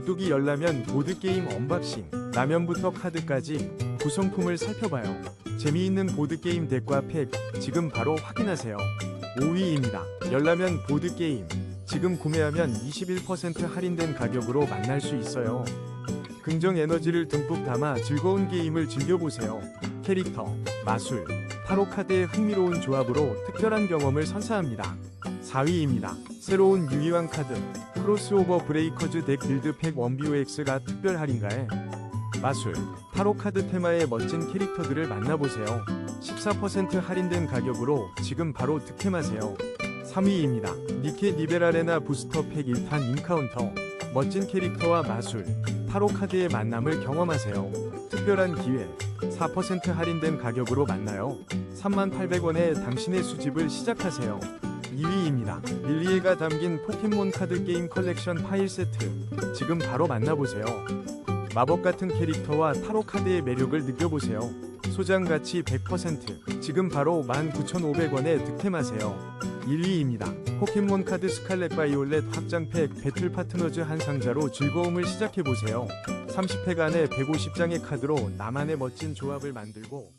우뚝이 열라면 보드게임 언박싱, 라면부터 카드까지 구성품을 살펴봐요. 재미있는 보드게임 덱과 팩, 지금 바로 확인하세요. 5위입니다. 열라면 보드게임. 지금 구매하면 21% 할인된 가격으로 만날 수 있어요. 긍정 에너지를 듬뿍 담아 즐거운 게임을 즐겨보세요. 캐릭터, 마술, 타로 카드의 흥미로운 조합으로 특별한 경험을 선사합니다. 4위입니다. 새로운 유희왕 카드 크로스오버 브레이커즈 덱 빌드 팩 원비오엑스가 특별 할인가에 마술, 타로 카드 테마의 멋진 캐릭터들을 만나보세요. 14% 할인된 가격으로 지금 바로 득템하세요. 3위입니다. 니케 니베라레나 부스터 팩 1탄 인카운터 멋진 캐릭터와 마술, 타로 카드의 만남을 경험하세요. 특별한 기회 4% 할인된 가격으로 만나요. 3800원에 당신의 수집을 시작하세요. 2위입니다. 릴리에가 담긴 포켓몬 카드 게임 컬렉션 파일 세트. 지금 바로 만나보세요. 마법 같은 캐릭터와 타로 카드의 매력을 느껴보세요. 소장 가치 100%. 지금 바로 19,500원에 득템하세요. 1위입니다. 포켓몬 카드 스칼렛 바이올렛 확장팩 배틀 파트너즈 한 상자로 즐거움을 시작해보세요. 30팩 안에 150장의 카드로 나만의 멋진 조합을 만들고